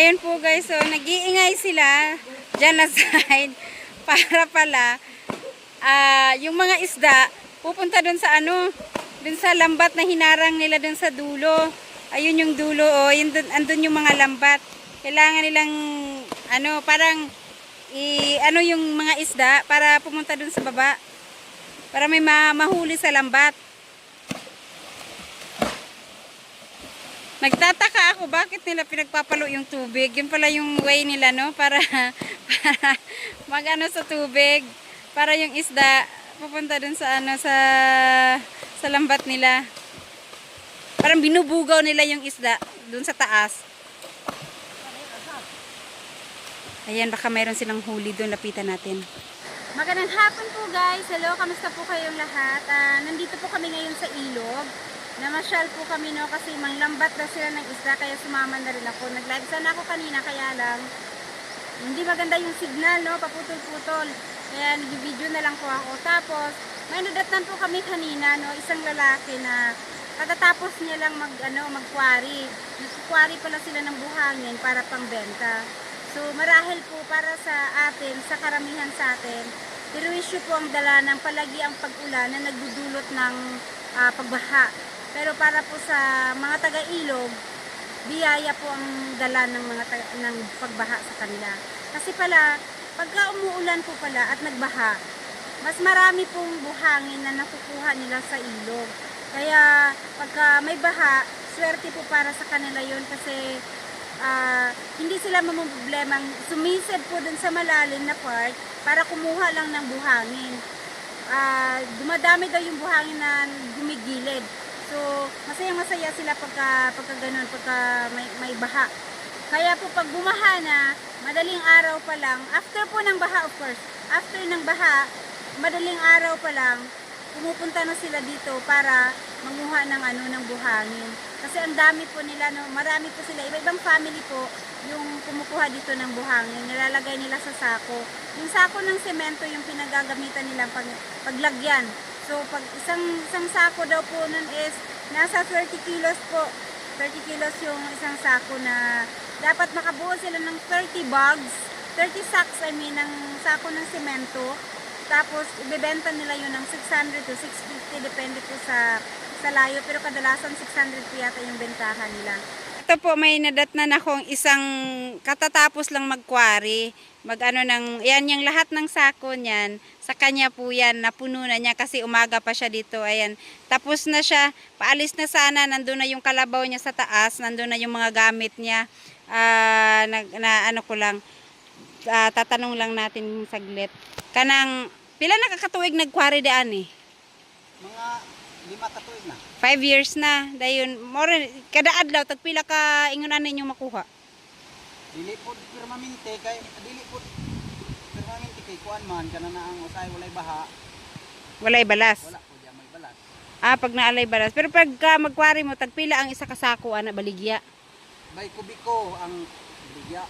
Ayun po guys, so nag-iingay sila dyan na side para pala ah, yung mga isda pupunta dun sa ano, dun sa lambat na hinarang nila dun sa dulo. Ayun yung dulo, oh, yun dun, andun yung mga lambat. Kailangan nilang ano, parang i ano yung mga isda para pumunta dun sa baba. Para may ma- mahuli sa lambat. Nagtataka ako bakit nila pinagpapalo yung tubig. Yun pala yung way nila no para para magano sa tubig para yung isda pupunta dun sa ano sa sa lambat nila. Parang binubugaw nila yung isda dun sa taas. Ayan, baka mayroon silang huli doon. Lapitan natin. Magandang hapon po guys. Hello, kamusta po kayong lahat? Ah, nandito po kami ngayon sa ilog. Namasyal po kami no kasi manglambat daw sila ng isda kaya sumama na rin ako. Nag-live sana ako kanina kaya lang hindi maganda yung signal no, paputol-putol. Kaya nag-video na lang po ako. Tapos may nadatnan po kami kanina no, isang lalaki na katatapos niya lang mag ano, mag-quarry. Nag-quarry pala sila ng buhangin para pangbenta. So marahil po para sa atin, sa karamihan sa atin, perwisyo po ang dala ng palagi ang pag-ulan na nagdudulot ng ah, pagbaha. Pero para po sa mga taga-ilog, biyaya po ang dala ng mga ng pagbaha sa kanila. Kasi pala, pagka umuulan po pala at nagbaha, mas marami pong buhangin na nakukuha nila sa ilog. Kaya pagka may baha, swerte po para sa kanila yon kasi ah, hindi sila mamumproblemang sumisid po dun sa malalim na part para kumuha lang ng buhangin. Ah, dumadami daw yung buhangin na gumigilid. So, masayang masaya sila pagka, pagka ganun, pagka may, may baha. Kaya po pag bumaha na, madaling araw pa lang, after po ng baha of course, after ng baha, madaling araw pa lang, pumupunta na sila dito para manguha ng ano ng buhangin. Kasi ang dami po nila, no, marami po sila, iba-ibang family po yung kumukuha dito ng buhangin, nilalagay nila sa sako. Yung sako ng semento yung pinagagamitan nilang pag, paglagyan. So pag isang isang sako daw po nun is nasa 30 kilos po. 30 kilos yung isang sako na dapat makabuo sila ng 30 bags, 30 sacks I mean ng sako ng semento. Tapos ibebenta nila yun ng 600 to 650 depende po sa sa layo pero kadalasan 600 po yata yung bentahan nila. Ito po may nadatnan akong isang katatapos lang magkwari. Mag-ano ng, yan yung lahat ng sako niyan, sa kanya po yan, napuno na niya kasi umaga pa siya dito. Ayan, tapos na siya, paalis na sana, nandun na yung kalabaw niya sa taas, nandun na yung mga gamit niya. Ah, nag, na ano ko lang, ah, tatanong lang natin saglit. Kanang, pila nakakatuwig nagkwari daan eh? Mga lima katuig na. Five years na. Dayon, more, kada adlaw, tagpila ka ingunan ninyo makuha. Dili po permanente kay dili po permanente kay kuan man kana na ang usay walay baha, Walay balas. wala po diya may balas. Ah, pag naalay balas. Pero pag uh, magkwari mo, tagpila ang isa kasako, ana, baligya. Bay kubiko ang bigya.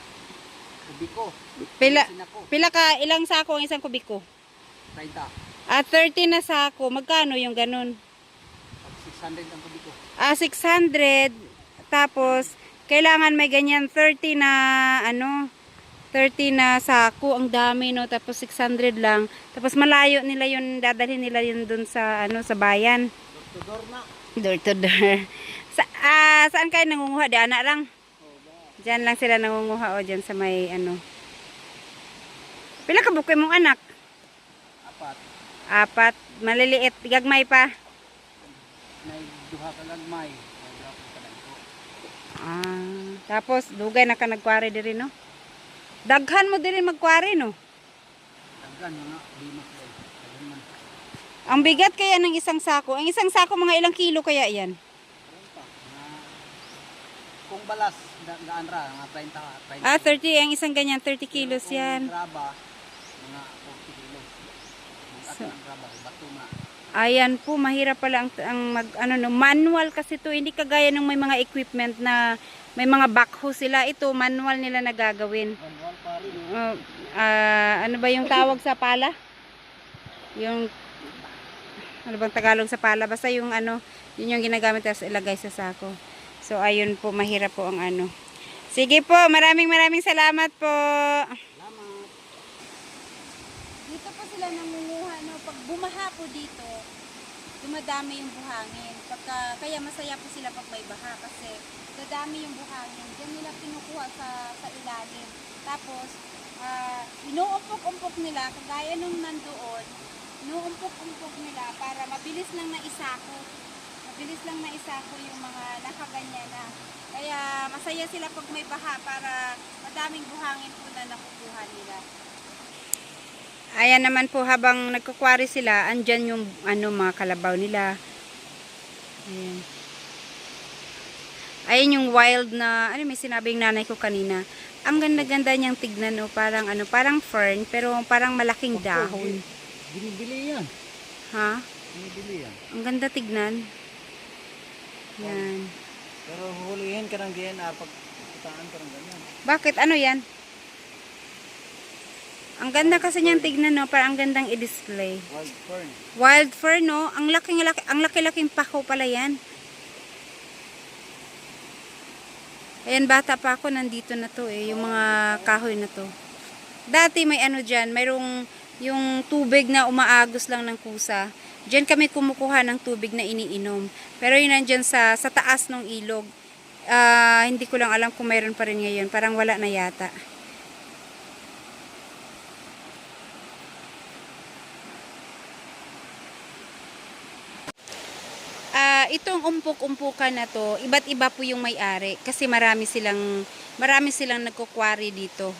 Kubiko. Pila, Sinako. pila ka, ilang sako ang isang kubiko? 30. Ah, 30 na sako. Magkano yung ganun? Pag 600 ang kubiko. Ah, 600. Tapos, kailangan may ganyan 30 na, ano, 30 na sako. Ang dami, no? Tapos 600 lang. Tapos malayo nila yun, dadalhin nila yun dun sa, ano, sa bayan. Door na. Door to door. Sa, ah, saan kayo nangunguha? Di anak lang? Diyan lang sila nangunguha o diyan sa may ano. Pila ka bukoy mong anak? Apat. Apat. Maliliit. Gagmay pa. May duha ka lang may. May duha ka. Ah, tapos dugay na ka nagkwari diri no? Daghan mo diri magkwari no? Daghan mo na di mo. Ang bigat kaya ng isang sako. Ang isang sako mga ilang kilo kaya yan? 30. Na kung balas da, daan ra mga 30 30. Ah, 30. Ang isang ganyan, 30 kilos yan. Graba, mga 40 kilos. Ang ato ng graba, bato na. Ayan po, mahirap pala ang, ang mag, ano, no, manual kasi to hindi kagaya ng may mga equipment na may mga backhoe sila. Ito, manual nila na gagawin. Manual no? Uh, ah, ano ba yung tawag sa pala? Yung, ano bang Tagalog sa pala? Basta yung ano, yun yung ginagamit tapos ilagay sa sako. So, ayun po, mahirap po ang ano. Sige po, maraming maraming salamat po. Salamat. Dito po sila nangunguha, no? Pag bumaha po dito, dumadami yung buhangin. Pagka, kaya masaya po sila pag may baha kasi dadami yung buhangin. Diyan nila kinukuha sa, sa ilalim. Tapos, ah, inuumpok-umpok nila, kagaya nung nandoon, inuumpok-umpok nila para mabilis lang na isako. Mabilis lang na isako yung mga nakaganyan na. Kaya masaya sila pag may baha para madaming buhangin po na nakukuha nila. Ayan naman po habang nagkukwari sila, andyan yung ano mga kalabaw nila. Ayan. Ayan yung wild na, ano may sinabing nanay ko kanina. Ang ganda-ganda niyang tignan, no? parang ano, parang fern, pero parang malaking dahon. Binibili yan. Ha? Binibili yan. Ang ganda tignan. Yan. Pero huhulihin ka ng ah, pag putaan ka ng ganyan. Bakit? Ano yan? Ang ganda kasi niyang tignan, no? Parang ang gandang i-display. Wild fern. Wild fern, no? Ang laking laki, ang laki-laking pako pala yan. Ayan, bata pa ako, nandito na to eh, yung mga kahoy na to. Dati may ano dyan, mayroong yung tubig na umaagos lang ng kusa. Diyan kami kumukuha ng tubig na iniinom. Pero yun nandyan sa, sa taas ng ilog. Ah, hindi ko lang alam kung mayroon pa rin ngayon. Parang wala na yata. Ah, itong umpok-umpukan na to, iba't iba po yung may-ari kasi marami silang marami silang nagkukwari dito.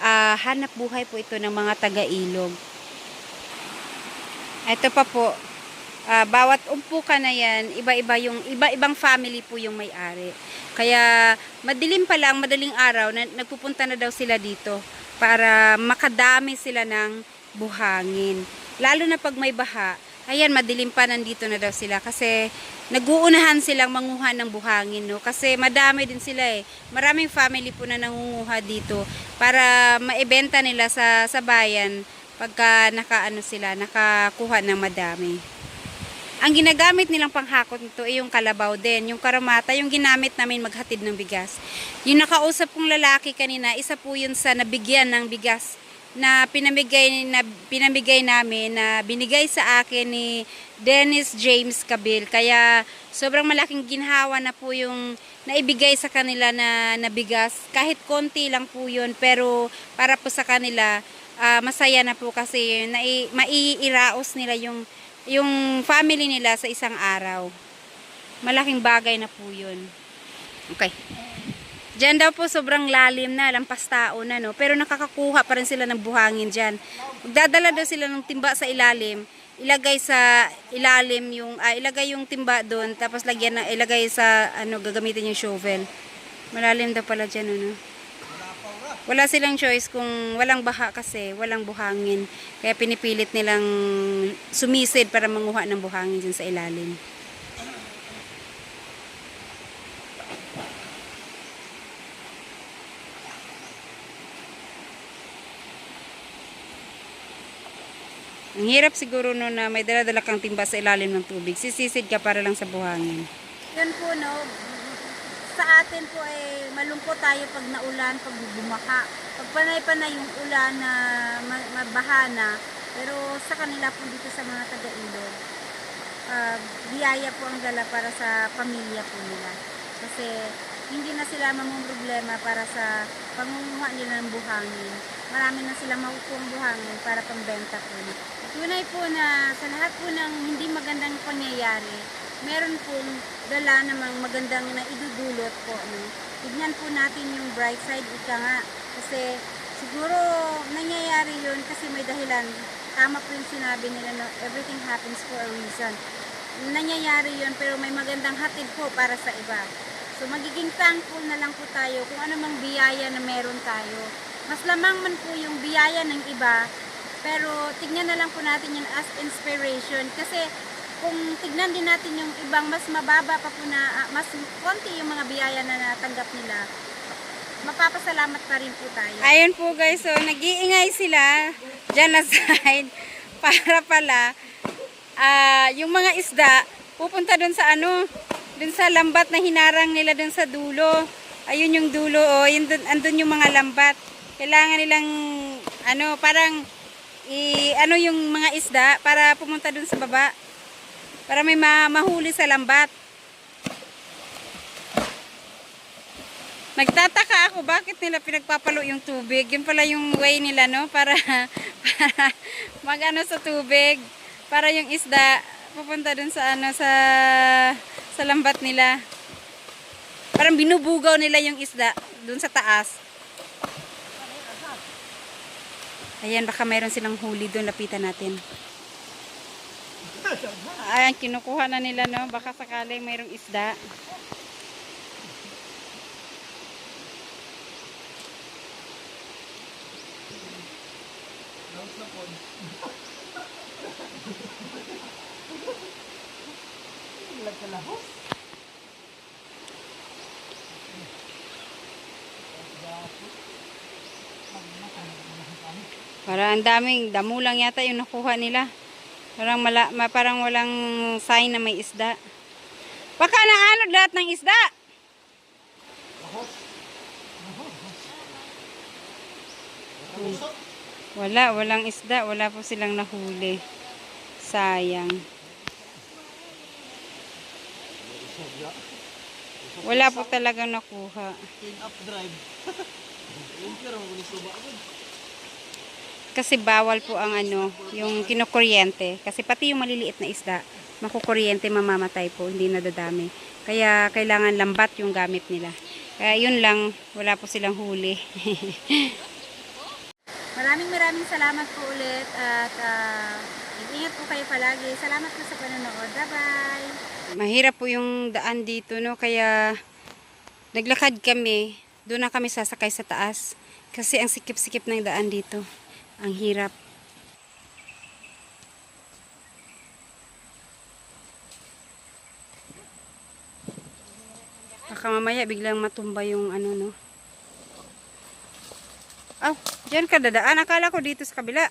Ah, hanap buhay po ito ng mga taga-ilog. Ito pa po, ah, bawat umpukan na yan, iba-iba yung iba-ibang family po yung may-ari. Kaya madilim pa lang, madaling araw, na, nagpupunta na daw sila dito para makadami sila ng buhangin. Lalo na pag may baha, ayan, madilim pa nandito na daw sila kasi naguunahan silang manguha ng buhangin, no? Kasi madami din sila eh. Maraming family po na nangunguha dito para maibenta nila sa, sa bayan pagka nakaano sila, nakakuha ng madami. Ang ginagamit nilang panghakot nito ay yung kalabaw din, yung karamata, yung ginamit namin maghatid ng bigas. Yung nakausap kong lalaki kanina, isa po yun sa nabigyan ng bigas na pinamigay na pinamigay namin na binigay sa akin ni Dennis James Kabil. Kaya sobrang malaking ginhawa na po yung naibigay sa kanila na, na bigas. Kahit konti lang po yun, pero para po sa kanila, ah, masaya na po kasi nai, maiiraos nila yung yung family nila sa isang araw. Malaking bagay na po yun. Okay. Diyan daw po sobrang lalim na, lampas tao na, no? Pero nakakakuha pa rin sila ng buhangin dyan. Magdadala daw sila ng timba sa ilalim, ilagay sa ilalim yung, ah, ilagay yung timba doon, tapos lagyan na, ilagay sa, ano, gagamitin yung shovel. Malalim daw pala dyan, ano? Wala silang choice kung walang baha kasi, walang buhangin. Kaya pinipilit nilang sumisid para manguha ng buhangin dyan sa ilalim. Ang hirap siguro no na may dala-dala kang timba sa ilalim ng tubig. Sisisid ka para lang sa buhangin. Yun po no, sa atin po ay malungkot tayo pag naulan, pag bumaha. Pag panay-panay yung ulan na ma- mabaha na, pero sa kanila po dito sa mga taga-ilog, uh, biyaya po ang dala para sa pamilya po nila. Kasi hindi na sila problema para sa pangunguha nila ng buhangin. Marami na silang makukuha buhangin para pambenta po. Tunay po na sa lahat po ng hindi magandang pangyayari, meron pong dala namang magandang na idudulot po. No? Tignan po natin yung bright side, ika nga. Kasi siguro nangyayari yun kasi may dahilan. Tama po yung sinabi nila na everything happens for a reason. Nangyayari yun pero may magandang hatid po para sa iba. So magiging thankful na lang po tayo kung ano mang biyaya na meron tayo. Mas lamang man po yung biyaya ng iba, pero tignan na lang po natin yun as inspiration. Kasi kung tignan din natin yung ibang mas mababa pa po na, ah, mas konti yung mga biyaya na natanggap nila, mapapasalamat pa rin po tayo. Ayun po guys, so nag-iingay sila dyan na side para pala ah, yung mga isda pupunta dun sa ano, dun sa lambat na hinarang nila dun sa dulo. Ayun yung dulo, oh. Yun, dun, andun yung mga lambat. Kailangan nilang, ano, parang, i, ano yung mga isda para pumunta dun sa baba. Para may ma mahuli sa lambat. Nagtataka ako bakit nila pinagpapalo yung tubig. Yun pala yung way nila, no? Para, para mag-ano sa tubig. Para yung isda pupunta dun sa ano sa sa lambat nila. Parang binubugaw nila yung isda dun sa taas. Ayan, baka mayroon silang huli dun. Lapitan natin. Ayan, kinukuha na nila, no? Baka sakaling mayroong isda. Para ang daming damo lang yata yung nakuha nila. Parang mala, ma, parang walang sign na may isda. Baka na ano lahat ng isda. Wala, walang isda. Wala po silang nahuli. Sayang. Wala po talagang nakuha. King up drive. Yung pero kung suba ako. Kasi bawal po ang ano, yung kinukuryente. Kasi pati yung maliliit na isda, makukuryente, mamamatay po, hindi nadadami. Kaya kailangan lambat yung gamit nila. Kaya yun lang, wala po silang huli. maraming maraming salamat po ulit at uh, ingat po kayo palagi. Salamat po sa panonood. Bye-bye! Mahirap po yung daan dito, no? Kaya naglakad kami. Doon na kami sasakay sa taas. Kasi ang sikip-sikip ng daan dito. Ang hirap. Baka mamaya biglang matumba yung ano no. Aw, diyan ka dadaan. Akala ko dito sa kabila.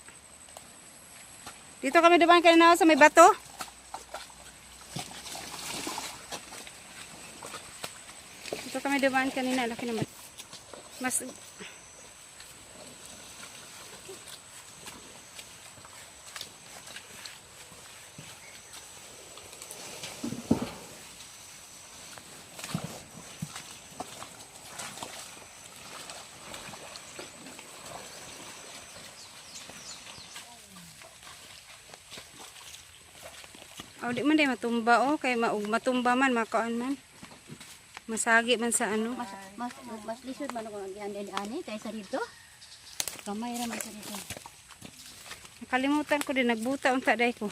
Dito kami dumaan kanina sa may bato. Dito kami dumaan kanina. Laki naman. Mas Oh, di man day matumba oh, kay maug matumba man makaon man. Masagi man sa ano. Mas, mas, mas, mas lisod man ako ang ani ani kaysa dito. Kamay ra man sa dito. Nakalimutan ko din nagbuta unta day ko.